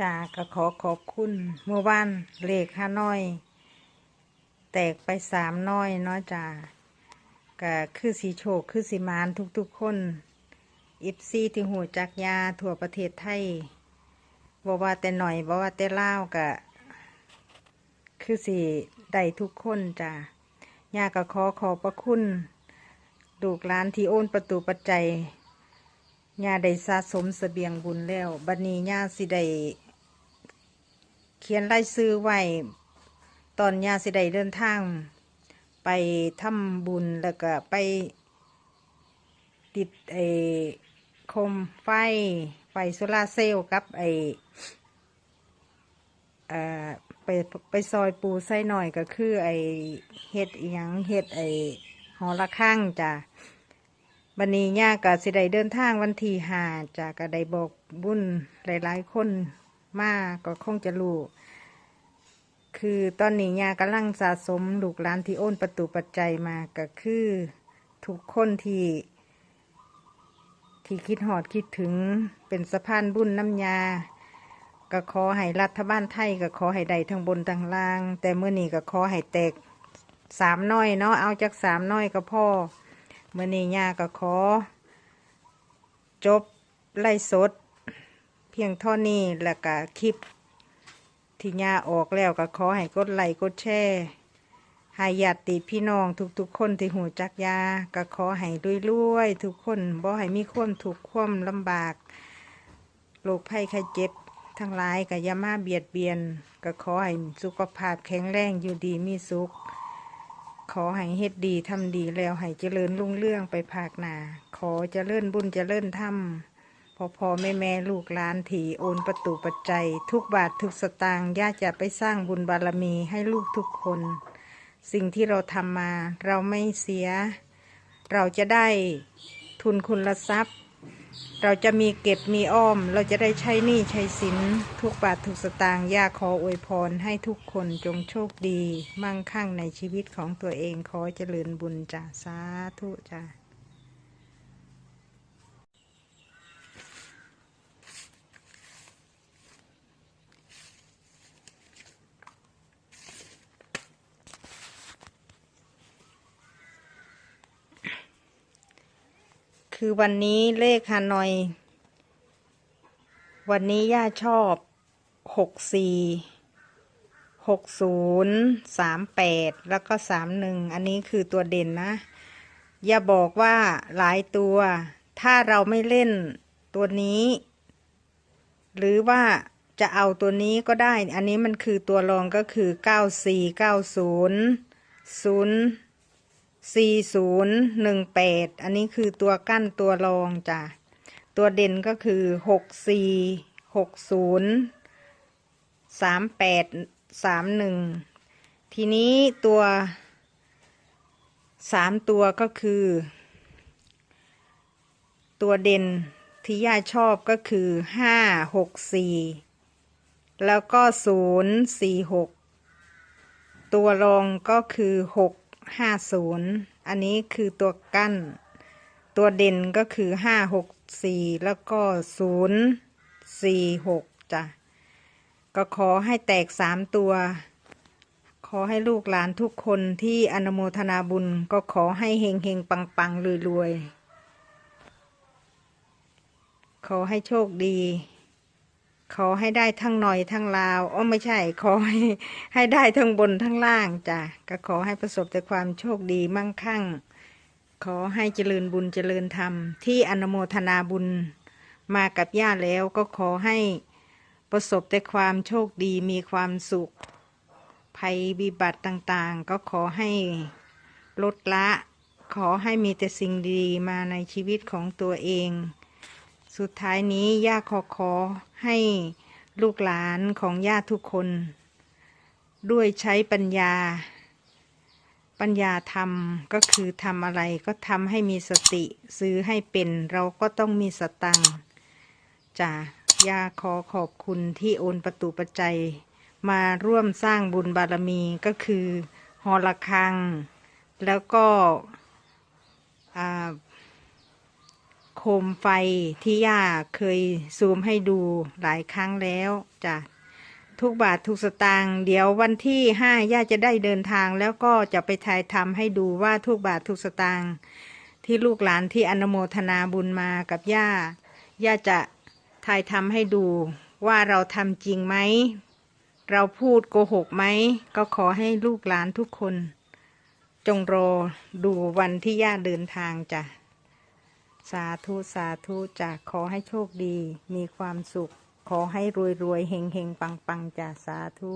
จ้าก็ขอขอบคุณเมื่อวานเลขห้าน้อย แตกไปสามน้อยเนาะจ้าก็คือสีโชคคือสีมานทุกๆคนอิฟซีที่หูจักยาทั่วประเทศไทยบอกว่าแต่หน่อยบอกว่าแต่เล่าก็คือสีได้ทุกคนจ้ายาก็ขอขอบพระคุณลูกหลานที่โอนประตูปัจจัยย่าได้สะสมเสบียงบุญแล้ว บัดนี้ย่าสิได้ ขียนรายซื้อไว้ตอนยาสิได้เดินทาง ไปทำบุญแล้วก็ไป ติดไอ้คมไฟ ไฟโซลาเซลล์กับไอ้ไปไปซอยปูไส้หน่อยก็คือ ไอ้เห็ดอยังเห็ดไอ้หอระฆังจ้ะบันนี้ย่าก็สิได้เดินทางวันที่ห้าจากก็ได้บอกบุญหลาย ๆ คน มาก็คงจะรู้คือตอนนี้ยากำลังสะสมลูกหลานที่โอนประตูปัจจัยมาก็คือทุกคนที่ ที่คิดหอดคิดถึงเป็นสะพานบุญน้ำยา ก็ขอให้รัฐบาลไทยก็ขอให้ได้ทั้งบนทั้งล่าง แต่เมื่อนี้ก็ขอให้แตกสามน้อยเนาะเอาจากสามน้อยก็พอเมื่อนี้ยาก็ขอ จบไล่สด พียงเท่านี้แล้วก็คลิป ที่ย่าออกแล้วก็ขอให้กดไลค์กดแชร์ให้ญาติพี่น้องทุกๆคนที่หูจักยาก็ขอให้รวยๆทุกคนบ่ให้มีความทุกข์ความลำบากโรคภัยไข้เจ็บ ทั้งหลายก็อย่ามาเบียดเบียน ก็ขอให้สุขภาพแข็งแรงอยู่ดีมีสุข ขอให้เฮ็ดดีทำดีแล้วให้เจริญรุ่งเรื่องไปภาคหนาขอเจริญบุญเจริญธรรม พอพอแม่แม่ลูกหลานถีโอนประตูปัจจัย ทุกบาททุกสตางค์ย่าจะไปสร้างบุญบารมีให้ลูกทุกคน สิ่งที่เราทำมาเราไม่เสีย เราจะได้ทุนคุณละทรัพย์ เราจะมีเก็บมีอ้อม เราจะได้ใช้หนี้ใช้สิน ทุกบาททุกสตางค์ย่าขออวยพรให้ทุกคนจงโชคดี มั่งคั่งในชีวิตของตัวเองขอเจริญบุญจ้าสาธุจ้า คือวันนี้เลขฮานอย วันนี้ย่าชอบหกสี่หกศูนย์สามแปดแล้วก็สามหนึ่งอันนี้คือตัวเด่นนะ อย่าบอกว่าหลายตัว ถ้าเราไม่เล่นตัวนี้ หรือว่าจะเอาตัวนี้ก็ได้ อันนี้มันคือตัวรองก็คือเก้าสี่เก้าศูนย์ศูนย์ สี่ศูนย์หนึ่งแปดอันนี้คือตัวกั้นตัวรองจ้ะ ตัวเด่นก็คือหกสี่หกศูนย์สามแปดสามหนึ่งทีนี้ตัวสามตัวก็คือ ตัวเด่นที่ย่าชอบก็คือห้าหกสี่แล้วก็ศูนย์สี่หกตัวรองก็คือหก ห้าศูนย์อันนี้คือตัวกั้น ตัวเด่นก็คือห้าหกสี่แล้วก็ศูนย์สี่หกจ้ะ ก็ขอให้แตกสามตัว ขอให้ลูกหลานทุกคนที่อนโมทนาบุญก็ขอให้เฮงเฮงปังปังรวยรวยขอให้โชคดี ขอให้ได้ทั้งหน่อยทั้งลาวอ๋อไม่ใช่ ขอให้ให้ได้ทั้งบนทั้งล่างจ้ะก็ขอให้ประสบแต่ความโชคดีมั่งคั่ง ขอให้เจริญบุญเจริญธรรม ที่อนโมทนาบุญมากับย่าแล้วก็ขอให้ประสบแต่ความโชคดีมีความสุข ภัยวิบัติต่างๆ ก็ขอให้ลดละ ขอให้มีแต่สิ่งดีๆมาในชีวิตของตัวเอง สุดท้ายนี้ย่าขอขอให้ลูกหลานของย่าทุกคน ด้วยใช้ปัญญา ปัญญาธรรมก็คือทำอะไรก็ทำให้มีสติซื้อให้เป็นเราก็ต้องมีสตังจ้ะย่าขอขอบคุณที่โอนประตูปัจจัย มาร่วมสร้างบุญบารมีก็คือหอระฆัง แล้วก็อ่า โคมไฟที่ย่าเคยซูมให้ดูหลายครั้งแล้วจ้ะทุกบาททุกสตางค์เดี๋ยววันที่ห้าย่าจะได้เดินทางแล้วก็จะไปถ่ายทำให้ดูว่าทุกบาททุกสตางค์ที่ลูกหลานที่อนโมทนาบุญมากับย่าย่าจะถ่ายทำให้ดูว่าเราทำจริงไหม เราพูดโกหกไหม ก็ขอให้ลูกหลานทุกคน จงรอดูวันที่ย่าเดินทางจ้ะ สาธุ สาธุจ้ะขอให้โชคดี มีความสุข ขอให้รวยรวยเฮงเฮงปังปังจ้ะสาธุ